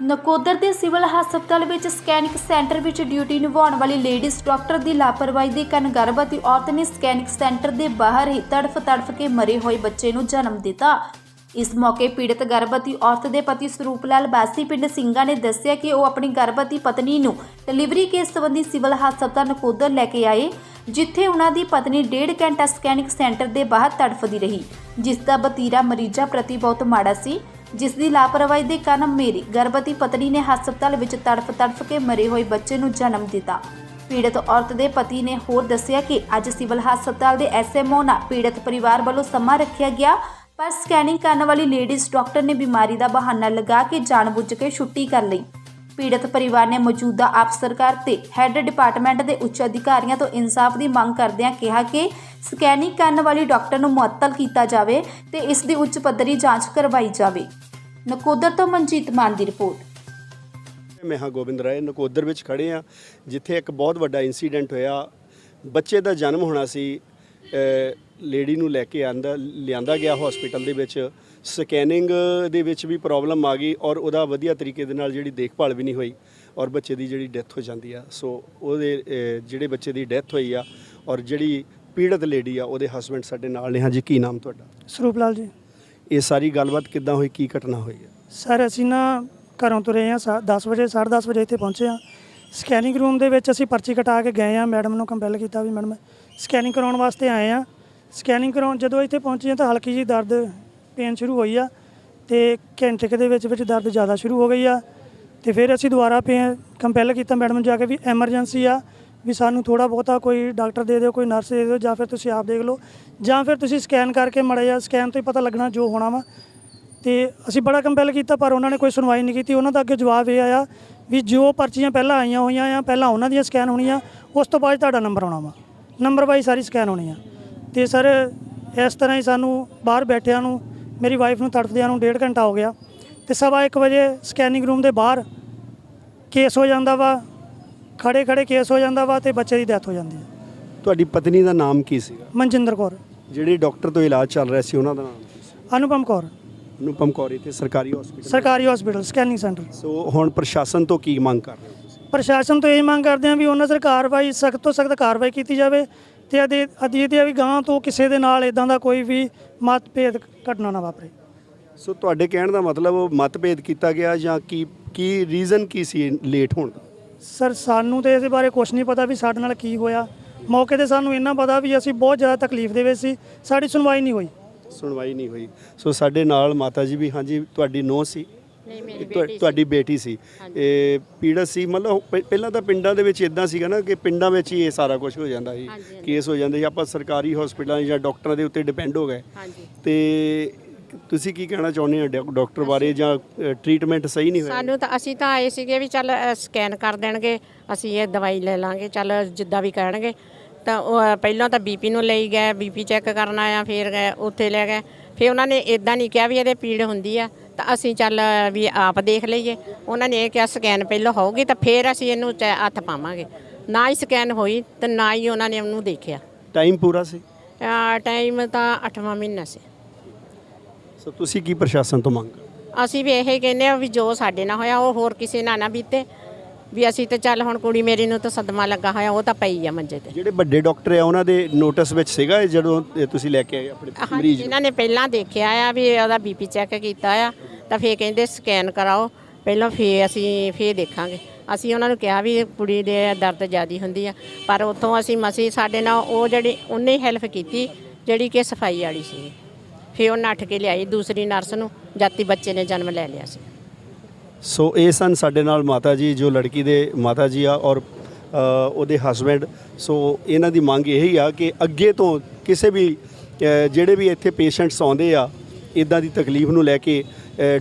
ਨਕੋਦਰ ਦੇ ਸਿਵਲ ਹਸਪਤਾਲ ਵਿੱਚ ਸਕੈਨਿੰਗ ਸੈਂਟਰ ਵਿੱਚ ਡਿਊਟੀ ਨਿਭਾਉਣ ਵਾਲੀ ਲੇਡੀਜ਼ ਡਾਕਟਰ ਦੀ ਲਾਪਰਵਾਹੀ ਦੇ ਕਾਰਨ ਗਰਭਵਤੀ ਔਰਤ ਨੇ ਸਕੈਨਿੰਗ ਸੈਂਟਰ ਦੇ ਬਾਹਰ ਹੀ ਤੜਫ ਤੜਫ ਕੇ ਮਰੇ ਹੋਏ ਬੱਚੇ ਨੂੰ ਜਨਮ ਦਿੱਤਾ। ਇਸ ਮੌਕੇ ਪੀੜਤ ਗਰਭਵਤੀ ਔਰਤ ਦੇ ਪਤੀ ਸਰੂਪ ਲਾਲ ਬਾਸੀ ਪਿੰਡ ਸਿੰਘਾ ਨੇ ਦੱਸਿਆ ਕਿ ਉਹ ਆਪਣੀ ਗਰਭਵਤੀ ਪਤਨੀ ਨੂੰ ਡਿਲੀਵਰੀ ਕੇਸ ਸੰਬੰਧੀ ਸਿਵਲ ਹਸਪਤਾਲ ਨਕੋਦਰ ਲੈ ਕੇ ਆਏ, ਜਿੱਥੇ ਉਹਨਾਂ ਦੀ ਪਤਨੀ ਡੇਢ ਘੰਟਾ ਸਕੈਨਿੰਗ ਸੈਂਟਰ ਦੇ ਬਾਹਰ ਤੜਫਦੀ ਰਹੀ, ਜਿਸ ਦਾ ਬਤੀਰਾ ਮਰੀਜ਼ਾਂ ਪ੍ਰਤੀ ਬਹੁਤ ਮਾੜਾ ਸੀ। ਜਿਸ ਦੀ ਲਾਪਰਵਾਹੀ ਦੇ ਕਾਰਨ ਮੇਰੀ ਗਰਭਵਤੀ ਪਤਨੀ ਨੇ ਹਸਪਤਾਲ ਵਿੱਚ ਤੜਫ ਤੜਫ ਕੇ ਮਰੇ ਹੋਏ ਬੱਚੇ ਨੂੰ ਜਨਮ ਦਿੱਤਾ। ਪੀੜਤ ਔਰਤ ਦੇ ਪਤੀ ਨੇ ਹੋਰ ਦੱਸਿਆ ਕਿ ਅੱਜ ਸਿਵਲ ਹਸਪਤਾਲ ਦੇ ਐਸਐਮਓ ਨਾਲ ਪੀੜਤ ਪਰਿਵਾਰ ਵੱਲੋਂ ਸਮਾਂ ਰੱਖਿਆ ਗਿਆ, ਪਰ ਸਕੈਨਿੰਗ ਕਰਨ ਵਾਲੀ ਲੇਡੀਜ਼ ਡਾਕਟਰ ਨੇ ਬਿਮਾਰੀ ਦਾ ਬਹਾਨਾ ਲਗਾ ਕੇ ਜਾਣਬੁੱਝ ਕੇ ਛੁੱਟੀ ਕਰ ਲਈ। ਪੀੜਤ ਪਰਿਵਾਰ ਨੇ ਮੌਜੂਦਾ ਆਪ ਸਰਕਾਰ ਤੇ ਹੈੱਡ ਡਿਪਾਰਟਮੈਂਟ ਦੇ ਉੱਚ ਅਧਿਕਾਰੀਆਂ ਤੋਂ ਇਨਸਾਫ ਦੀ ਮੰਗ ਕਰਦਿਆਂ ਕਿਹਾ ਕਿ ਸਕੈਨਿੰਗ ਕਰਨ ਵਾਲੀ ਡਾਕਟਰ ਨੂੰ ਮੁਅੱਤਲ ਕੀਤਾ ਜਾਵੇ ਤੇ ਇਸ ਦੀ ਉੱਚ ਪੱਧਰੀ ਜਾਂਚ ਕਰਵਾਈ ਜਾਵੇ। ਨਕੋਦਰ ਤੋਂ ਮਨਜੀਤ ਮਾਨ ਦੀ ਰਿਪੋਰਟ। ਮੈਂ ਹਾਂ ਗੋਬਿੰਦ ਰਾਏ ਨਕੋਦਰ ਵਿੱਚ ਖੜੇ ਆ ਜਿੱਥੇ ਇੱਕ ਬਹੁਤ ਵੱਡਾ ਇਨਸੀਡੈਂਟ ਹੋਇਆ। ਬੱਚੇ ਦਾ ਜਨਮ ਹੋਣਾ ਸੀ ਲੇਡੀ ਨੂੰ ਲੈ ਕੇ ਆਂਦਾ ਲਿਆਂਦਾ ਗਿਆ ਹਸਪੀਟਲ ਦੇ ਵਿੱਚ। ਸਕੈਨਿੰਗ ਦੇ ਵਿੱਚ ਵੀ ਪ੍ਰੋਬਲਮ ਆ ਗਈ ਔਰ ਉਹਦਾ ਵਧੀਆ ਤਰੀਕੇ ਦੇ ਨਾਲ ਜਿਹੜੀ ਦੇਖਭਾਲ ਵੀ ਨਹੀਂ ਹੋਈ ਔਰ ਬੱਚੇ ਦੀ ਜਿਹੜੀ ਡੈਥ ਹੋ ਜਾਂਦੀ ਆ। ਸੋ ਉਹਦੇ ਜਿਹੜੇ ਬੱਚੇ ਦੀ ਡੈਥ ਹੋਈ ਆ ਔਰ ਜਿਹੜੀ ਪੀੜਤ ਲੇਡੀ ਆ ਉਹਦੇ ਹਸਬੰਡ ਸਾਡੇ ਨਾਲ ਨੇ। ਹਾਂਜੀ ਕੀ ਨਾਮ ਤੁਹਾਡਾ? ਸਰੂਪ ਲਾਲ ਜੀ। ਇਹ ਸਾਰੀ ਗੱਲਬਾਤ ਕਿੱਦਾਂ ਹੋਈ? ਕੀ ਘਟਨਾ ਹੋਈ ਹੈ? ਸਰ, ਅਸੀਂ ਨਾ ਘਰੋਂ ਤੁਰੇ ਆ 10 ਵਜੇ 10:30 ਵਜੇ ਇੱਥੇ ਪਹੁੰਚੇ ਆ ਸਕੈਨਿੰਗ ਰੂਮ ਦੇ ਵਿੱਚ ਅਸੀਂ ਪਰਚੀ ਕਟਾ ਕੇ ਗਏ ਆ ਮੈਡਮ ਨੂੰ ਕੰਪੈਲ ਕੀਤਾ ਵੀ ਮੈਡਮ, ਸਕੈਨਿੰਗ ਕਰਾਉਣ ਵਾਸਤੇ ਆਏ ਆ ਸਕੈਨਿੰਗ ਕਰਾਉਣ, ਜਦੋਂ ਇੱਥੇ ਪਹੁੰਚੇ ਆ ਤਾਂ ਹਲਕੀ ਜੀ ਦਰਦ, ਪੇਨ ਸ਼ੁਰੂ ਹੋਈ ਆ ਤੇ ਘੰਟੇ ਦੇ ਵਿੱਚ ਵਿੱਚ ਦਰਦ ਜ਼ਿਆਦਾ ਸ਼ੁਰੂ ਹੋ ਗਈ ਆ। ਤੇ ਫਿਰ ਅਸੀਂ ਦੁਬਾਰਾ ਪੇ ਕੰਪੈਲ ਕੀਤਾ ਮੈਡਮ ਨੂੰ ਜਾ ਕੇ ਵੀ ਐਮਰਜੈਂਸੀ ਆ। ਵੀ ਸਾਨੂੰ ਥੋੜਾ ਬਹੁਤਾ ਕੋਈ ਡਾਕਟਰ ਦੇ ਦਿਓ, ਕੋਈ ਨਰਸ ਦੇ ਦਿਓ ਜਾਂ ਫਿਰ ਤੁਸੀਂ ਆਪ ਦੇਖ ਲਓ। ਜਾਂ ਫਿਰ ਤੁਸੀਂ ਸਕੈਨ ਕਰਕੇ ਮੜਾ ਜਾ ਸਕੈਨ ਤੋਂ ਹੀ ਪਤਾ ਲੱਗਣਾ ਜੋ ਹੋਣਾ ਵਾ। ਤੇ ਅਸੀਂ ਬੜਾ ਕੰਪੈਲ ਕੀਤਾ ਪਰ ਉਹਨਾਂ ਨੇ ਕੋਈ ਸੁਣਵਾਈ ਨਹੀਂ ਕੀਤੀ। ਉਹਨਾਂ ਦਾ ਅੱਗੇ ਜਵਾਬ ਇਹ ਆਇਆ ਵੀ ਜੋ ਪਰਚੀਆਂ ਪਹਿਲਾਂ ਆਈਆਂ ਹੋਈਆਂ ਆ, ਪਹਿਲਾਂ ਉਹਨਾਂ ਦੀਆਂ ਸਕੈਨ ਹੋਣੀਆਂ, ਉਸ ਤੋਂ ਬਾਅਦ ਤੁਹਾਡਾ ਨੰਬਰ ਆਉਣਾ ਵਾ। ਨੰਬਰ ਵਾਈ ਸਾਰੀ ਸਕੈਨ ਹੋਣੀ ਆ। ਤੇ ਸਰ, ਇਸ ਤਰ੍ਹਾਂ ਹੀ ਸਾਨੂੰ ਬਾਹਰ ਬੈਠਿਆਂ ਨੂੰ, ਮੇਰੀ ਵਾਈਫ ਨੂੰ ਤੜਫਦਿਆਂ ਨੂੰ ਡੇਢ ਘੰਟਾ ਹੋ ਗਿਆ। ਤੇ ਸਵਾ 1 ਵਜੇ ਸਕੈਨਿੰਗ ਰੂਮ ਦੇ ਬਾਹਰ ਕੇਸ ਹੋ ਜਾਂਦਾ ਵਾ। ਖੜੇ ਖੜੇ ਕੇਸ ਹੋ ਜਾਂਦਾ ਵਾ ਤੇ ਬੱਚੇ ਦੀ ਡੈਥ ਹੋ ਜਾਂਦੀ ਹੈ ਤੁਹਾਡੀ ਪਤਨੀ ਦਾ ਨਾਮ ਕੀ ਸੀਗਾ? ਮਨਜਿੰਦਰ ਕੌਰ। ਜਿਹੜੇ ਡਾਕਟਰ ਤੋਂ ਇਲਾਜ ਚੱਲ ਰਿਹਾ ਸੀ ਉਹਨਾਂ ਦਾ ਨਾਮ ਕੀ ਸੀ? ਅਨੁਪਮ ਕੌਰ। ਅਨੁਪਮ ਕੌਰ ਇੱਥੇ ਸਰਕਾਰੀ ਹਸਪੀਟਲ ਸਰਕਾਰੀ ਹਸਪੀਟਲ ਸਕੈਨਿੰਗ ਸੈਂਟਰ ਸੋ ਹੁਣ ਪ੍ਰਸ਼ਾਸਨ ਤੋਂ ਕੀ ਮੰਗ ਕਰ ਰਹੇ ਹੋ ਤੁਸੀਂ? ਪ੍ਰਸ਼ਾਸਨ ਤੋਂ ਇਹ ਮੰਗ ਕਰਦੇ ਹਾਂ ਵੀ ਉਹਨਾਂ ਸਰ ਕਾਰਵਾਈ ਸਖਤ ਤੋਂ ਸਖਤ ਕਾਰਵਾਈ ਕੀਤੀ ਜਾਵੇ ਤੇ ਅਦੇ ਅਧੀਤ ਵੀ ਗਾਂ ਤੋਂ ਕਿਸੇ ਦੇ ਨਾਲ ਇਦਾਂ ਦਾ ਕੋਈ ਵੀ ਮਤਭੇਦ ਘਟਨਾ ਨਾ ਵਾਪਰੇ। ਸੋ ਤੁਹਾਡੇ ਕਹਿਣ ਦਾ ਮਤਲਬ ਮਤਭੇਦ ਕੀਤਾ ਗਿਆ ਜਾਂ ਕੀ ਕੀ ਰੀਜ਼ਨ ਕੀ ਸੀ ਲੇਟ ਹੋਣ ਦਾ? ਸਰ ਸਾਨੂੰ ਤੇ ਇਹਦੇ ਬਾਰੇ ਕੁਝ ਨਹੀਂ ਪਤਾ ਵੀ ਸਾਡੇ ਨਾਲ ਕੀ ਹੋਇਆ। ਮੌਕੇ ਤੇ ਸਾਨੂੰ ਇੰਨਾ ਪਤਾ ਵੀ ਅਸੀਂ ਬਹੁਤ ਜ਼ਿਆਦਾ ਤਕਲੀਫ ਦੇ ਵਿੱਚ ਸੀ ਸਾਡੀ ਸੁਣਵਾਈ ਨਹੀਂ ਹੋਈ। ਸੁਣਵਾਈ ਨਹੀਂ ਹੋਈ। ਸੋ ਸਾਡੇ ਨਾਲ ਮਾਤਾ ਜੀ ਵੀ ਹਾਂਜੀ ਤੁਹਾਡੀ ਨੋਹ ਸੀ। ਨਹੀਂ ਮੇਰੀ ਤੁਹਾ- ਬੇਟੀ ਤੁਹਾਡੀ ਬੇਟੀ ਸੀ। ਇਹ ਪੀੜਤ ਸੀ ਮਤਲਬ ਪਹਿ- ਪਹਿਲਾਂ ਤਾਂ ਪਿੰਡਾਂ ਦੇ ਵਿੱਚ ਇਦਾਂ ਸੀਗਾ ਨਾ ਕਿ ਪਿੰਡਾਂ ਵਿੱਚ ਹੀ ਇਹ ਸਾਰਾ ਕੁਝ ਹੋ ਜਾਂਦਾ ਸੀ। ਕੇਸ ਹੋ ਜਾਂਦੇ ਸੀ। ਆਪਾਂ ਸਰਕਾਰੀ ਹਸਪੀਟਲਾਂ ਜਾਂ ਡਾਕਟਰਾਂ ਦੇ ਉੱਤੇ ਡਿਪੈਂਡ ਹੋ ਗਏ। ਹਾਂਜੀ। ਤੇ ਤੁਸੀਂ ਕੀ ਕਹਿਣਾ ਚਾਹੁੰਦੇ ਹੋ ਡਾਕ- ਡਾਕਟਰ ਬਾਰੇ ਜਾਂ ਟ੍ਰੀਟਮੈਂਟ ਸਹੀ ਨਹੀਂ ਹੋਇਆ? ਸਾਨੂੰ ਤਾਂ ਅਸੀਂ ਤਾਂ ਆਏ ਸੀਗੇ ਵੀ ਚੱਲ ਸਕੈਨ ਕਰ ਦੇਣਗੇ ਅਸੀਂ ਇਹ ਦਵਾਈ ਲੈ ਲਾਂਗੇ ਚੱਲ ਜਿੱਦਾਂ ਵੀ ਕਹਿਣਗੇ। ਤਾਂ ਉਹ ਪਹਿਲਾਂ ਤਾਂ ਬੀਪੀ ਨੂੰ ਲਈ ਗਏ ਬੀਪੀ ਚੈੱਕ ਕਰਨ ਆਇਆ ਫਿਰ ਗਏ ਉੱਥੇ ਲੈ ਗਏ। ਫਿਰ ਉਹਨਾਂ ਨੇ ਇਦਾਂ ਨਹੀਂ ਕਿਹਾ ਵੀ ਇਹਦੇ ਪੀੜ ਹੁੰਦੀ ਆ ਤਾਂ ਅਸੀਂ ਚੱਲ ਵੀ ਆਪ ਦੇਖ ਲਈਏ। ਉਹਨਾਂ ਨੇ ਇਹ ਕਿਹਾ ਸਕੈਨ ਪਹਿਲਾਂ ਹੋਊਗੀ ਤਾਂ ਫਿਰ ਅਸੀਂ ਇਹਨੂੰ ਹੱਥ ਪਾਵਾਂਗੇ। ਨਾ ਹੀ ਸਕੈਨ ਹੋਈ ਤੇ ਨਾ ਹੀ ਉਹਨਾਂ ਨੇ ਉਹਨੂੰ ਦੇਖਿਆ। ਟਾਈਮ ਪੂਰਾ ਸੀ? ਟਾਈਮ ਤਾਂ 8ਵਾਂ ਮਹੀਨਾ ਸੀ। ਸੋ ਤੁਸੀਂ ਕੀ ਪ੍ਰਸ਼ਾਸਨ ਤੋਂ ਮੰਗ ਅਸੀਂ ਵੀ ਇਹ ਕਹਿੰਦੇ ਆ ਵੀ ਜੋ ਸਾਡੇ ਨਾਲ ਹੋਇਆ ਉਹ ਹੋਰ ਕਿਸੇ ਨਾਲ ਨਾ ਬੀਤੇ। ਵੀ ਅਸੀਂ ਤੇ ਚੱਲ ਹੁਣ ਕੁੜੀ ਮੇਰੀ ਨੂੰ ਤਾਂ ਸਦਮਾ ਲੱਗਾ ਹੋਇਆ ਉਹ ਤਾਂ ਪਈ ਆ ਮੰਜੇ ਤੇ। ਜਿਹੜੇ ਵੱਡੇ ਡਾਕਟਰ ਆ ਉਹਨਾਂ ਦੇ ਨੋਟਿਸ ਵਿੱਚ ਸੀਗਾ ਇਹ ਜਦੋਂ ਇਹ ਤੁਸੀਂ ਲੈ ਕੇ ਆਏ ਆਪਣੇ ਮਰੀਜ਼ ਨੂੰ? ਇਹਨਾਂ ਨੇ ਪਹਿਲਾਂ ਦੇਖਿਆ ਆ ਵੀ ਉਹਦਾ ਬੀਪੀ ਚੈੱਕ ਕੀਤਾ ਆ ਤਾਂ ਫੇਰ ਕਹਿੰਦੇ ਸਕੈਨ ਕਰਾਓ। ਪਹਿਲਾਂ ਫੇਰ ਅਸੀਂ ਫੇਰ ਦੇਖਾਂਗੇ। ਅਸੀਂ ਉਹਨਾਂ ਨੂੰ ਕਿਹਾ ਵੀ ਕੁੜੀ ਦੇ ਦਰਦ ਜ਼ਿਆਦੀ ਹੁੰਦੀ ਆ ਪਰ ਉੱਥੋਂ ਅਸੀਂ ਮਸੀ ਸਾਡੇ ਨਾਲ ਉਹ ਜਿਹੜੀ ਉਹਨੇ ਹੈਲਪ ਕੀਤੀ ਜਿਹੜੀ ਕਿ ਸਫ਼ਾਈ ਵਾਲੀ ਸੀ। ਫੇਰ ਉਹ ਨੱਠ ਕੇ ਲਿਆਈ ਦੂਸਰੀ ਨਰਸ ਨੂੰ ਜਾਤੀ ਬੱਚੇ ਨੇ ਜਨਮ ਲੈ ਲਿਆ ਸੀ। ਸੋ ਇਹ ਸਨ ਸਾਡੇ ਨਾਲ ਮਾਤਾ ਜੀ ਜੋ ਲੜਕੀ ਦੇ ਮਾਤਾ ਜੀ ਆ ਔਰ ਉਹਦੇ ਹਸਬੈਂਡ ਸੋ ਇਹਨਾਂ ਦੀ ਮੰਗ ਇਹੀ ਆ ਕਿ ਅੱਗੇ ਤੋਂ ਕਿਸੇ ਵੀ ਜਿਹੜੇ ਵੀ ਇੱਥੇ ਪੇਸ਼ੈਂਟਸ ਆਉਂਦੇ ਆ ਇਦਾਂ ਦੀ ਤਕਲੀਫ ਨੂੰ ਲੈ ਕੇ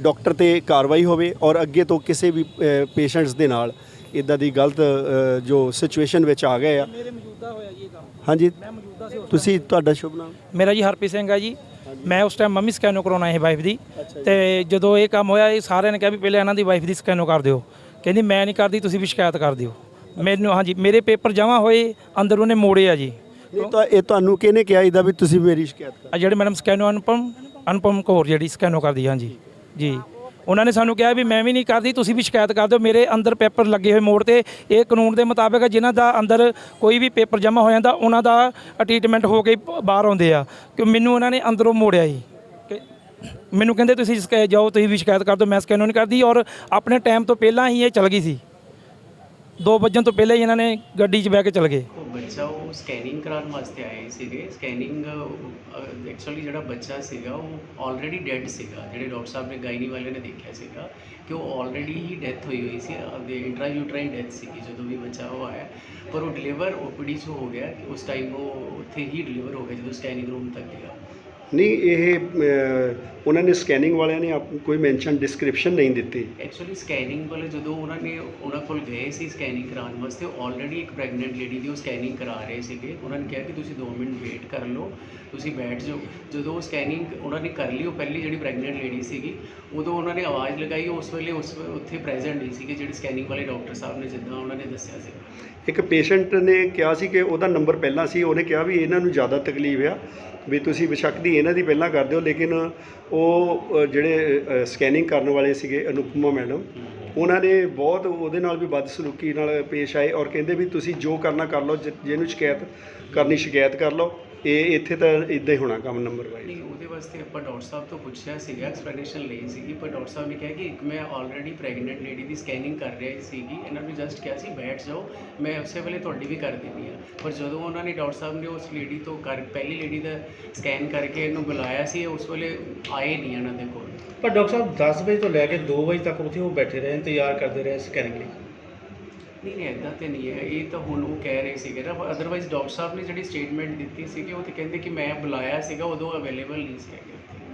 ਡਾਕਟਰ ਤੇ ਕਾਰਵਾਈ ਹੋਵੇ ਔਰ ਅੱਗੇ ਤੋਂ ਕਿਸੇ ਵੀ ਪੇਸ਼ੈਂਟਸ ਦੇ ਨਾਲ ਇਦਾਂ ਦੀ ਗਲਤ ਜੋ ਸਿਚੁਏਸ਼ਨ ਵਿੱਚ ਆ ਗਏ ਆ। ਹਾਂਜੀ ਤੁਸੀਂ ਤੁਹਾਡਾ ਸ਼ੁਭ ਨਾਮ? ਮੇਰਾ ਜੀ ਹਰਪ੍ਰੀਤ ਸਿੰਘ ਹੈ ਜੀ। ਮੈਂ ਉਸ ਟਾਈਮ ਮੰਮੀ ਸਕੈਨੋ ਕਰਾਉਣਾ ਹੈ ਵਾਈਫ ਦੀ। ਤੇ ਜਦੋਂ ਇਹ ਕੰਮ ਹੋਇਆ ਇਹ ਸਾਰਿਆਂ ਨੇ ਕਿਹਾ ਵੀ ਪਹਿਲੇ ਇਹਨਾਂ ਦੀ ਵਾਈਫ ਦੀ ਸਕੈਨੋ ਕਰ ਦਿਓ। ਕਹਿੰਦੀ ਮੈਂ ਨਹੀਂ ਕਰਦੀ ਤੁਸੀਂ ਵੀ ਸ਼ਿਕਾਇਤ ਕਰ ਦਿਓ। ਮੈਨੂੰ ਹਾਂਜੀ ਮੇਰੇ ਪੇਪਰ ਜਮ੍ਹਾਂ ਹੋਏ ਅੰਦਰ ਉਹਨੇ ਮੋੜੇ ਆ ਜੀ। ਨਹੀਂ ਤਾਂ ਇਹ ਤੁਹਾਨੂੰ ਕਿਹਨੇ ਕਿਹਾ ਇਹਦਾ ਵੀ ਤੁਸੀਂ ਮੇਰੀ ਸ਼ਿਕਾਇਤ ਕਰ ਆ ਜਿਹੜੇ ਮੈਡਮ ਸਕੈਨੋ ਅਨੁਪਮ ਅਨੁਪਮ ਕੌਰ ਜਿਹੜੀ ਸਕੈਨੋ ਕਰਦੀ ਹਾਂਜੀ। ਜੀ। ਉਹਨਾਂ ਨੇ ਸਾਨੂੰ ਕਿਹਾ ਵੀ ਮੈਂ ਵੀ ਨਹੀਂ ਕਰਦੀ ਤੁਸੀਂ ਵੀ ਸ਼ਿਕਾਇਤ ਕਰ ਦਿਓ। ਮੇਰੇ ਅੰਦਰ ਪੇਪਰ ਲੱਗੇ ਹੋਏ ਮੋੜ ਤੇ। ਇਹ ਕਾਨੂੰਨ ਦੇ ਮੁਤਾਬਕ ਹੈ, ਜਿਨ੍ਹਾਂ ਦਾ ਅੰਦਰ ਕੋਈ ਵੀ ਪੇਪਰ ਜਮ੍ਹਾਂ ਹੋ ਜਾਂਦਾ ਉਹਨਾਂ ਦਾ ਟ੍ਰੀਟਮੈਂਟ ਹੋ ਕੇ ਬਾਹਰ ਆਉਂਦੇ ਆ। ਕਿ ਮੈਨੂੰ ਉਹਨਾਂ ਨੇ ਅੰਦਰੋਂ ਮੋੜਿਆ ਜੀ। ਮੈਨੂੰ ਕਹਿੰਦੇ ਤੁਸੀਂ ਸ਼ਿਕਾਇਤ ਜਾਓ ਤੁਸੀਂ ਵੀ ਸ਼ਿਕਾਇਤ ਕਰ ਦਿਓ ਮੈਂ ਸਕੈਨੋ ਨਹੀਂ ਕਰਦੀ ਔਰ ਆਪਣੇ ਟਾਈਮ ਤੋਂ ਪਹਿਲਾਂ ਹੀ ਇਹ ਚੱਲ ਗਈ ਸੀ। 2 ਵਜੇ ਤੋਂ ਪਹਿਲਾਂ ਹੀ ਇਹਨਾਂ ਨੇ ਗੱਡੀ 'ਚ ਬਹਿ ਕੇ ਚਲੇ ਗਏ। ਉਹ ਬੱਚਾ ਉਹ ਸਕੈਨਿੰਗ ਕਰਾਉਣ ਵਾਸਤੇ ਆਏ ਸੀਗੇ। ਸਕੈਨਿੰਗ ਐਕਚੁਅਲੀ ਜਿਹੜਾ ਬੱਚਾ ਸੀਗਾ, ਉਹ ਆਲਰੇਡੀ ਡੈੱਡ ਸੀਗਾ। ਜਿਹੜੇ ਡਾਕਟਰ ਸਾਹਿਬ ਨੇ ਗਾਇਨੀ ਵਾਲੇ ਨੇ ਦੇਖਿਆ ਸੀਗਾ ਕਿ ਉਹ ਆਲਰੇਡੀ ਹੀ ਡੈਥ ਹੋਈ ਹੋਈ ਸੀ। ਦੇ ਇੰਟਰਾਯੂਟਰਾਈਨ ਡੈਥ ਸੀਗੀ ਜਦੋਂ ਵੀ ਬੱਚਾ ਉਹ ਆਇਆ। ਪਰ ਉਹ ਡਿਲੀਵਰ ਓਪੀਡੀ 'ਚ ਹੋ ਗਿਆ। ਕਿ ਉਸ ਟਾਈਮ ਉਹ ਉੱਥੇ ਹੀ ਡਿਲੀਵਰ ਹੋ ਗਿਆ ਜਦੋਂ ਸਕੈਨਿੰਗ ਰੂਮ ਤੱਕ ਗਿਆ। ਨਹੀਂ ਇਹ ਉਹਨਾਂ ਨੇ ਸਕੈਨਿੰਗ ਵਾਲਿਆਂ ਨੇ ਆਪ- ਕੋਈ ਮੈਂਸ਼ਨ ਡਿਸਕ੍ਰਿਪਸ਼ਨ ਨਹੀਂ ਦਿੱਤੀ। ਐਕਚੁਅਲੀ ਸਕੈਨਿੰਗ ਵਾਲੇ ਜਦੋਂ ਉਹਨਾਂ ਨੇ ਉਹਨਾਂ ਕੋਲ ਗਏ ਸੀ ਸਕੈਨਿੰਗ ਕਰਾਉਣ ਵਾਸਤੇ ਆਲਰੇਡੀ ਇੱਕ ਪ੍ਰੈਗਨੈਂਟ ਲੇਡੀ ਦੀ ਉਹ ਸਕੈਨਿੰਗ ਕਰਾ ਰਹੇ ਸੀਗੇ। ਉਹਨਾਂ ਨੇ ਕਿਹਾ ਕਿ ਤੁਸੀਂ 2 ਮਿੰਟ ਵੇਟ ਕਰ ਲਓ ਤੁਸੀਂ ਬੈਠ ਜਾਓ। ਜਦੋਂ ਉਹ ਸਕੈਨਿੰਗ ਉਹਨਾਂ ਨੇ ਕਰ ਲਈ ਉਹ ਪਹਿਲੀ ਜਿਹੜੀ ਪ੍ਰੈਗਨੈਂਟ ਲੇਡੀ ਸੀਗੀ ਉਦੋਂ ਉਹਨਾਂ ਨੇ ਆਵਾਜ਼ ਲਗਾਈ ਉਸ ਵੇਲੇ ਉਸ ਵੇ- ਉੱਥੇ ਪ੍ਰੈਜ਼ੈਂਟ ਨਹੀਂ ਸੀਗੇ ਜਿਹੜੇ ਸਕੈਨਿੰਗ ਵਾਲੇ ਡਾਕਟਰ ਸਾਹਿਬ ਨੇ ਜਿੱਦਾਂ ਉਹਨਾਂ ਨੇ ਦੱਸਿਆ ਸੀ। ਇੱਕ ਪੇਸ਼ੈਂਟ ਨੇ ਕਿਹਾ ਸੀ ਕਿ ਉਹਦਾ ਨੰਬਰ ਪਹਿਲਾਂ ਸੀ ਉਹਨੇ ਕਿਹਾ ਵੀ ਇਹਨਾਂ ਨੂੰ ਜ਼ਿਆਦਾ ਤਕਲੀਫ ਆ। ਵੀ ਤੁਸੀਂ ਬੇਸ਼ੱਕ ਦੀ ਇਹਨਾਂ ਦੀ ਪਹਿਲਾਂ ਕਰ ਦਿਓ, ਲੇਕਿਨ ਉਹ ਜਿਹੜੇ ਸਕੈਨਿੰਗ ਕਰਨ ਵਾਲੇ ਸੀਗੇ ਅਨੁਪਮਾ ਮੈਡਮ, ਉਹਨਾਂ ਨੇ ਬਹੁਤ ਉਹਦੇ ਨਾਲ ਵੀ ਬਦਸਲੂਕੀ ਨਾਲ ਪੇਸ਼ ਆਏ ਔਰ ਕਹਿੰਦੇ ਵੀ ਤੁਸੀਂ ਜੋ ਕਰਨਾ ਕਰ ਲਓ, ਜਿ- ਜਿਹਨੂੰ ਸ਼ਿਕਾਇਤ ਕਰਨੀ, ਸ਼ਿਕਾਇਤ ਕਰ ਲਓ, ਇਹ ਇੱਥੇ ਤਾਂ ਇਦਾਂ ਹੀ ਹੋਣਾ ਕੰਮ ਨੰਬਰ ਵਾਈਜ਼। ਵਾਸਤੇ ਆਪਾਂ ਡਾਕਟਰ ਸਾਹਿਬ ਤੋਂ ਪੁੱਛਿਆ ਸੀਗਾ ਐਕਸਪਲੇਨੇਸ਼ਨ ਲਈ ਸੀਗੀ, ਪਰ ਡਾਕਟਰ ਸਾਹਿਬ ਨੇ ਕਿਹਾ ਕਿ ਇੱਕ ਮੈਂ ਆਲਰੇਡੀ ਪ੍ਰੈਗਨੈਂਟ ਲੇਡੀ ਦੀ ਸਕੈਨਿੰਗ ਕਰ ਰਿਹਾ ਸੀਗੀ, ਇਹਨਾਂ ਨੂੰ ਜਸਟ ਕਿਹਾ ਸੀ, ਬੈਠ ਜਾਓ, ਮੈਂ ਉਸੇ ਵੇਲੇ ਤੁਹਾਡੀ ਵੀ ਕਰ ਦਿੰਦੀ ਆ ਪਰ ਜਦੋਂ ਉਹਨਾਂ ਨੇ ਡਾਕਟਰ ਸਾਹਿਬ ਨੇ ਉਸ ਲੇਡੀ ਤੋਂ ਕਰ, ਪਹਿਲੀ ਲੇਡੀ ਦਾ ਸਕੈਨ ਕਰਕੇ ਇਹਨੂੰ ਬੁਲਾਇਆ ਸੀ, ਉਸ ਵੇਲੇ ਆਏ ਨਹੀਂ ਇਹਨਾਂ ਦੇ ਕੋਲ। ਪਰ ਡਾਕਟਰ ਸਾਹਿਬ 10 ਵਜੇ ਤੋਂ ਲੈ ਕੇ 2 ਵਜੇ ਤੱਕ ਉੱਥੇ ਉਹ ਬੈਠੇ ਰਹੇ, ਇੰਤਜ਼ਾਰ ਕਰਦੇ ਰਹੇ ਸਕੈਨਿੰਗ ਲਈ। ਨਹੀਂ ਨਹੀਂ ਇਦਾਂ ਤੇ ਨਹੀਂ ਹੈ। ਇਹ ਤਾਂ ਹੁਣ ਉਹ ਕਹਿ ਰਹੇ ਸੀਗੇ ਨਾ ਅਦਰਵਾਈਜ਼ ਡਾਕਟਰ ਸਾਹਿਬ ਨੇ ਜਿਹੜੀ ਸਟੇਟਮੈਂਟ ਦਿੱਤੀ ਸੀਗੀ, ਉਹ ਤੇ ਕਹਿੰਦੇ ਕਿ ਮੈਂ ਬੁਲਾਇਆ ਸੀਗਾ, ਉਦੋਂ ਅਵੇਲੇਬਲ ਨਹੀਂ ਸੀ ਹੈਗੇ ਉੱਥੇ।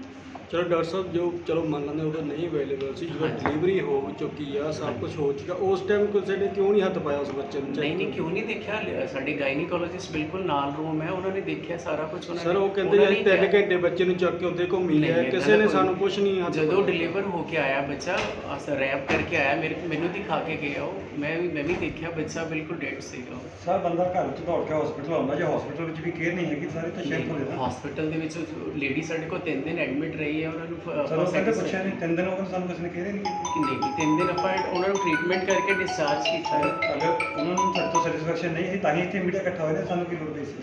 ਚਲੋ ਡਾਕਟਰ ਸਾਹਿਬ ਜੋ ਚਲੋ ਮੰਨ ਲੈਂਦੇ ਉਦੋਂ ਨਹੀਂ ਅਵੇਲੇਬਲ ਸੀ ਜਦੋਂ ਹਾਂਜੀ। ਡਿਲੀਵਰੀ ਹੋ ਚੁੱਕੀ ਆ ਸਭ ਕੁਝ ਹੋ ਚੁੱਕਾ ਉਸ ਟਾਈਮ ਕਿਸੇ ਨੇ ਕਿਉਂ ਨਹੀਂ ਹੱਥ ਪਾਇਆ ਉਸ ਬੱਚੇ ਨੂੰ ਨਹੀਂ ਨਹੀਂ ਕਿਉਂ ਨਹੀਂ ਦੇਖਿਆ ਲ- ਸਾਡੇ ਗਾਇਨੀਕੋਲੋਜਿਸਟ ਬਿਲਕੁਲ ਨਾਲ ਰੂਮ ਹੈ ਉਹਨਾਂ ਨੇ ਦੇਖਿਆ ਸਾਰਾ ਕੁਝ ਉਹਨਾਂ ਸਰ ਨੇ ਉਹ ਕਹਿੰਦੇ ਉਹਨਾਂ ਅਸੀਂ ਨੇ 3 ਕਿਹਾ- ਘੰਟੇ ਬੱਚੇ ਨੂੰ ਚੱਕ ਕੇ ਉੱਥੇ ਘੁੰਮੀ ਨਹੀਂ, ਕਿਸੇ ਨੇ ਸਾਨੂੰ। ਕੁਝ ਨਹੀਂ ਹੱਥ ਜਦੋਂ ਪਾਇਆ। ਡਿਲੀਵਰ ਹੋ ਕੇ ਆਇਆ ਬੱਚਾ ਅਸ ਰੈਪ ਕਰਕੇ ਆਇਆ ਮੇਰੇ ਮੈਨੂੰ ਦਿਖਾ ਕੇ ਗਿਆ ਉਹ ਮੈਂ ਵੀ ਮੈਂ ਵੀ ਦੇਖਿਆ ਬੱਚਾ ਬਿਲਕੁਲ ਡੈਡ ਸੀਗਾ ਸਰ ਬੰਦਾ ਘਰ ਵਿੱਚ ਦੌੜ ਕੇ ਹਸਪੀਟਲ ਆਉਂਦਾ ਜੇ ਹਸਪੀਟਲ ਵਿੱਚ ਵੀ ਕੇਅਰ ਨਹੀਂ ਹੈਗੀ ਸਾਰੇ ਤਾਂ ਸ਼ਿਫਟ ਹੋ ਜਾਂਦਾ ਹਸਪੀਟਲ ਦੇ ਵਿੱਚ ਲੇਡੀ ਸਾਡੇ ਕੋਲ ਤਿੰਨ ਦਿਨ ਐਡਮਿਟ ਰਹੀ ਹੈ ਉਹਨਾਂ ਨੂੰ ਫ- ਸਰ ਉਹ ਕਹਿੰਦੇ satisfied- ਪੁੱਛਿਆ ਨਹੀਂ ਤਿੰਨ ਦਿਨ ਹੋ ਗਏ ਸਾਨੂੰ ਕਿਸੇ ਨੇ ਕੇਅਰ ਹੀ ਨਹੀਂ। ਨਹੀਂ ਤਿੰਨ ਦਿਨ ਆਪਾਂ ਉਹਨਾਂ ਨੂੰ ਟ੍ਰੀਟਮੈਂਟ ਕਰਕੇ ਡਿਸਚਾਰਜ ਕੀਤਾ ਹੈ। ਅਗਰ ਉਹਨਾਂ ਨੂੰ ਸਾਡੇ ਤੋਂ ਸੈਟੀਸਫੈਕਸ਼ਨ ਨਹੀਂ ਸੀ ਤਾਂ ਹੀ ਇੱਥੇ ਮੀਡੀਆ ਇਕੱਠਾ ਹੋਇਆ ਤੇ ਸਾਨੂੰ ਕੀ ਲੋੜ ਪਈ ਸੀ?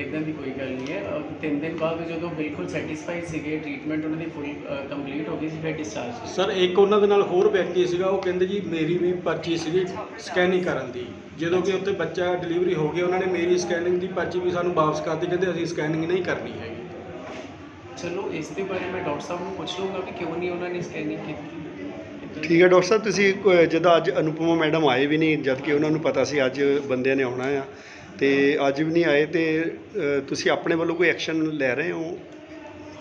ਇਦਾਂ ਦੀ ਕੋਈ ਗੱਲ ਨਹੀਂ ਹੈ। ਅਹ ਤਿੰਨ ਦਿਨ ਬਾਅਦ ਜਦੋਂ ਬਿਲਕੁਲ ਸੈਟੀਸਫਾਈਡ ਸੀਗੇ ਟ੍ਰੀਟਮੈਂਟ ਉਹਨਾਂ ਦੀ ਫੁੱਲ ਕੰਪਲੀਟ ਹੋ ਗਈ ਸੀ ਫਿਰ ਡਿਸਚਾਰਜ ਸਰ ਇੱਕ ਉਹਨਾਂ ਦੇ ਨਾਲ ਹੋਰ ਵਿਅਕਤੀ ਸੀਗਾ ਉਹ ਕਹਿੰਦੇ ਜੀ ਮੇਰੀ ਵੀ ਪਰਚੀ ਸੀਗੀ ਸਕੈਨਿੰਗ ਕਰਨ ਦੀ। ਜਦੋਂ ਕਿ ਉੱਥੇ ਬੱਚਾ ਡਿਲੀਵਰੀ ਹੋ ਗਿਆ ਉਹਨਾਂ ਨੇ ਮੇਰੀ ਸਕੈਨਿੰਗ ਦੀ ਪਰਚੀ ਵੀ ਸਾਨੂੰ ਵਾਪਸ ਕਰਤੀ ਕਹਿੰਦੇ ਅਸੀਂ ਸਕੈਨਿੰਗ ਨਹੀਂ ਕਰਨੀ ਹੈਗੀ। ਚਲੋ ਇਸ ਦੇ ਬਾਰੇ ਮੈਂ ਡਾਕਟਰ ਸਾਹਿਬ ਨੂੰ ਪੁੱਛ ਲੂੰਗਾ ਕਿ ਕਿਉਂ ਨਹੀਂ ਉਹਨਾਂ ਨੇ ਸਕੈਨਿੰਗ ਕੀਤੀ। ਠੀਕ ਹੈ ਡਾਕਟਰ ਸਾਹਿਬ ਤੁਸੀਂ ਕੋ- ਜਦੋਂ ਅੱਜ ਅਨੁਪਮਾ ਮੈਡਮ ਆਏ ਵੀ ਨਹੀਂ ਜਦ ਕਿ ਉਹਨਾਂ ਨੂੰ ਪਤਾ ਸੀ ਅੱਜ ਬੰਦਿਆਂ ਨੇ ਆਉਣਾ ਆ ਤੇ ਅੱਜ ਵੀ ਨਹੀਂ ਆਏ ਤੇ ਅ, ਤੁਸੀਂ ਆਪਣੇ ਵੱਲੋਂ ਕੋਈ ਐਕਸ਼ਨ ਲੈ ਰਹੇ ਹੋ?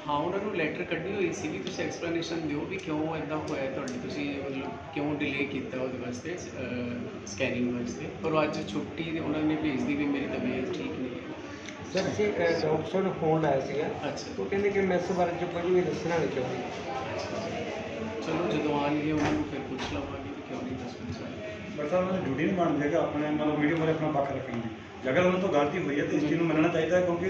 ਹਾਂ ਉਹਨਾਂ ਨੂੰ ਲੈਟਰ ਕੱਢੀ ਹੋਈ ਸੀ ਕਿ ਤੁਸੀਂ ਐਕਸਪਲੇਨੇਸ਼ਨ ਦਿਓ ਵੀ ਕਿਉਂ ਇਦਾਂ ਹੋਇਆ ਤੁਹਾਡੀ ਤੁਸੀਂ ਮਤਲਬ ਕਿਉਂ ਡਿਲੇ ਕੀਤਾ ਉਹਦੇ ਵਾਸਤੇ ਸਕੈਨਿੰਗ ਵਾਸਤੇ। ਪਰ ਉਹ ਅੱਜ ਛੁੱਟੀ ਦੇ- ਉਹਨਾਂ ਨੇ ਭੇਜਦੀ ਵੀ ਮੇਰੀ ਤਬੀਅਤ ਠੀਕ ਨਹੀਂ ਹੈ। ਸਰ ਜੀ ਡਾਕਟਰ ਸਾਹਿਬ ਨੂੰ ਫੋਨ ਲਾਇਆ ਸੀਗਾ। ਅੱਛਾ। ਉਹ ਕਹਿੰਦੇ ਕਿ ਮੈਂ ਇਸ ਬਾਰੇ ਚ ਕੁਝ ਵੀ ਦੱਸਣਾ ਨਹੀਂ ਚਾਹੁੰਦੀ। ਚਲੋ ਜਦੋਂ ਆਉਣਗੇ ਉਹਨਾਂ ਨੂੰ ਫਿਰ ਪੁੱਛ ਲਵਾਂਗੇ ਕਿ ਕਿਉਂ ਨਹੀਂ ਦੱਸਣਾ ਚਾਹੁੰਦੇ। ਬਟ ਸਰ ਉਹਨਾਂ ਦੀ ਡਿਊਟੀ ਨਹੀਂ ਬਣਦੀ ਹੈਗਾ ਆਪਣੇ ਮਤਲਬ ਵੀਡੀਓ ਬਾਰੇ ਆਪਣਾ ਪੱਖ ਰੱਖਣ ਦੀ ਜੇ ਅਗਰ ਉਹਨਾਂ ਤੋਂ ਗਲਤੀ ਹੋਈ ਹੈ ਤਾਂ ਇਸ ਚੀਜ਼ ਨੂੰ ਮੰਨਣਾ ਚਾਹੀਦਾ ਹੈ ਕਿਉਂਕਿ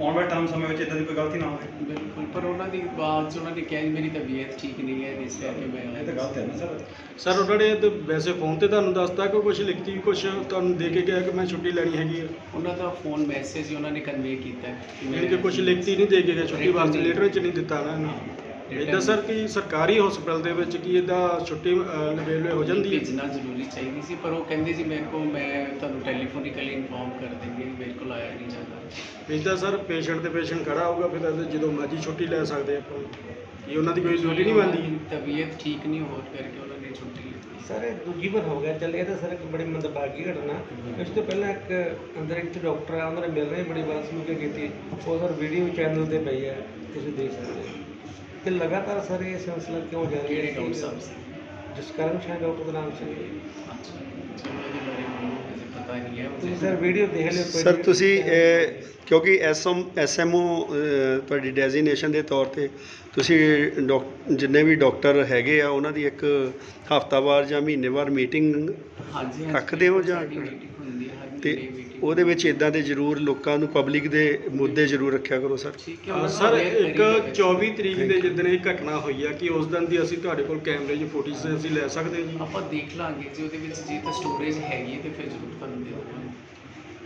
ਆਉਣ ਵਾਲੇ ਟਾਈਮ ਸਮੇਂ ਵਿੱਚ ਇਦਾਂ ਦੀ ਕੋਈ ਗਲਤੀ ਨਾ ਹੋਵੇ। ਬਿਲਕੁਲ ਪਰ ਉਹਨਾਂ ਦੀ ਬਾਤ 'ਚ ਉਹਨਾਂ ਨੇ ਕਿਹਾ ਜੀ ਮੇਰੀ ਤਬੀਅਤ ਠੀਕ ਨਹੀਂ ਹੈ ਇਸ ਕਰਕੇ ਮੈਂ ਇਹ ਤਾਂ ਗਲਤ ਹੈ ਨਾ ਸਰ। ਸਰ ਉਹਨਾਂ ਨੇ ਤੇ ਵੈਸੇ ਫੋਨ ਤੇ ਤੁਹਾਨੂੰ ਦੱਸਤਾ ਕਿ ਕੁਝ ਲਿਖਤੀ ਕੁਝ ਤੁਹਾਨੂੰ ਦੇ ਕੇ ਗਿਆ ਕਿ ਮੈਂ ਛੁੱਟੀ ਲੈਣੀ ਹੈਗੀ ਹੈ? ਉਹਨਾਂ ਦਾ ਫੋਨ ਮੈਸੇਜ ਹੀ ਉਹਨਾਂ ਨੇ ਕਨਵੇ ਕੀਤਾ ਹੈ ਕਿ ਯਾਨੀ ਕਿ ਕੁਝ ਲਿਖਤੀ ਨਹੀਂ ਦੇ ਕੇ ਗਿਆ ਛੁੱਟੀ ਵਾਸਤੇ ਲੈਟਰ ਵਿੱਚ ਨਹੀਂ ਦਿੱਤਾ ਨਾ। ਇਹਨੂੰ ਇਦਾਂ ਸਰ ਕਿ ਸਰਕਾਰੀ ਹਸਪਤਾਲ ਦੇ ਵਿੱਚ ਕੀ ਇਹਦਾ ਛੁੱਟੀ ਅਵੇਲੇਬਲ ਹੋ ਜਾਂਦੀ ਹੈ? ਭੇਜਣਾ ਜ਼ਰੂਰੀ ਚਾਹੀਦੀ ਸੀ ਪਰ ਉਹ ਕਹਿੰਦੇ ਸੀ ਮੇਰੇ ਕੋਲ ਮੈਂ ਤੁਹਾਨੂੰ ਟੈਲੀਫੋਨਿਕਲੀ ਇਨਫੋਰਮ ਕਰ ਦਿੰਦੀ ਹਾਂ ਮੇਰੇ ਕੋਲ ਆਇਆ ਨਹੀਂ ਜਾਂਦਾ। ਇਦਾਂ ਸਰ ਪੇਸ਼ੈਂਟ ਤੇ ਪੇਸ਼ੈਂਟ ਖੜਾ ਹੋਊਗਾ ਫਿਰ ਤਾਂ ਜਦੋਂ ਮਰਜ਼ੀ ਛੁੱਟੀ ਲੈ ਸਕਦੇ ਆਪਾਂ। ਕੀ ਉਹਨਾਂ ਦੀ ਕੋਈ ਡਿਊਟੀ ਨਹੀਂ ਬਣਦੀ? ਤਬੀਅਤ ਠੀਕ ਨਹੀਂ ਹੋਣ ਕਰਕੇ ਉਹਨਾਂ ਨੇ ਛੁੱਟੀ ਲਈ। ਸਰ ਇਹ ਦੂਜੀ ਵਾਰ ਹੋ ਗਿਆ ਚੱਲ ਇਹ ਤਾਂ ਸਰ ਇੱਕ ਬੜੀ ਮੰਦਭਾਗੀ ਘਟਨਾ। ਇਸ ਤੋਂ ਪਹਿਲਾਂ ਇੱਕ ਅੰਦਰ ਇੱਕ ਡਾਕਟਰ ਆ ਉਹਨਾਂ ਨੇ ਮਿਲਣੇ ਬੜੀ ਬਦਸਲੂਕੀ ਕੀਤੀ। ਉਹ ਸਰ ਵੀਡੀਓ ਚੈਨਲ ਤੇ ਪਈ ਹੈ ਤੁਸੀਂ ਦੇਖ ਸਕਦੇ ਹੋ। ਤੇ ਲਗਾਤਾਰ ਸਰ ਇਹ ਸਿਲਸਿਲਾ ਕਿਉਂ ਜਾਰੀ ਹੈ ਡਾਕਟਰ ਸਾਹਿਬ ਜਿਸ ਕਾਰਨ ਸ਼ਾਇਦ ਡਾਕਟਰ ਦਾ ਨਾਮ ਸੀ ਪਤਾ ਨਹੀਂ ਹੈ ਤੁਸੀਂ ਸਰ ਵੀਡੀਓ ਦੇਖ ਲਿਓ ਕੋਈ ਸਰ। ਤੁਸੀਂ ਇਹ, ਕਿਉਂਕਿ ਐਸਐਮ ਐਸਐਮਓ ਤੁਹਾਡੀ ਡੈਜ਼ਿਗਨੇਸ਼ਨ ਦੇ ਤੌਰ ਤੇ ਤੁਸੀਂ ਡਾਕ ਜਿੰਨੇ ਵੀ ਡਾਕਟਰ ਹੈਗੇ ਆ ਉਹਨਾਂ ਦੀ ਇੱਕ ਹਫਤਾਵਾਰ ਜਾਂ ਮਹੀਨੇਵਾਰ ਮੀਟਿੰਗ ਹਾਂਜੀ ਰੱਖਦੇ ਹੋ ਜਾਂ- ਸਾਡੀ meeting ਹੁੰਦੀ ਹੈ ਹਰ ਤੇ- ਉਹਦੇ ਵਿੱਚ ਇਦਾਂ ਦੇ ਜ਼ਰੂਰ ਲੋਕਾਂ ਨੂੰ ਪਬਲਿਕ ਦੇ ਮੁੱਦੇ ਜ਼ਰੂਰ ਰੱਖਿਆ ਕਰੋ ਸਰ। ਨੂੰ ਸਰ ਇੱਕ ਕਰੀਏ। 24 ਤਰੀਕ ਦੇ ਜਿੱਦਣ ਇਹ ਘਟਨਾ ਹੋਈ ਆ ਕਿ ਉਸ ਦਿਨ ਦੀ ਅਸੀਂ ਤੁਹਾਡੇ ਕੋਲ ਕੈਮਰੇ 'ਚ ਫੁਟੇਜ ਅਸੀਂ ਲੈ ਸਕਦੇ ਹਾਂ ਜੀ? ਆਪਾਂ ਦੇਖ ਲਾਂਗੇ ਜੇ ਉਹਦੇ ਵਿੱਚ ਜੇ ਤਾਂ ਸਟੋਰੇਜ ਹੈਗੀ ਹੈ ਤੇ ਫਿਰ ਜ਼ਰੂਰ ਤੁਹਾਨੂੰ ਦੇ ਦਾਂਗੇ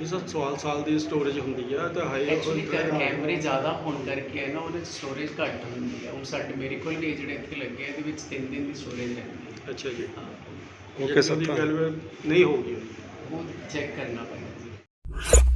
ਇਸ ਸਾਲ ਸਾਲ ਦੀ ਸਟੋਰੇਜ ਹੁੰਦੀ ਆ ਤਾਂ ਹਾਈ ਐਕਚੁਅਲੀ ਕੈਮਰੇ ਜ਼ਿਆਦਾ ਹੋਣ ਕਰਕੇ ਹੈ ਨਾ ਉਹਦੇ ਵਿੱਚ ਸਟੋਰੇਜ ਘੱਟ ਹੁੰਦੀ ਹੈ ਹੁਣ ਸਾਡੇ ਮੇਰੇ ਕੋਲ ਵੀ ਇਹ ਜਿਹੜੇ ਇੱਥੇ ਲੱਗੇ ਆ, ਇਹਦੇ ਵਿੱਚ 3 ਦਿਨ ਦੀ ਸਟੋਰੇਜ ਰਹਿੰਦੀ ਹੈ ਅੱਛਾ ਜੀ। ਹਾਂ। ਓਕੇ ਸਰ ਨਹੀਂ ਹੋਊਗੀ। ਉਹ ਚੈੱਕ ਕਰਨਾ ਪਏਗਾ। you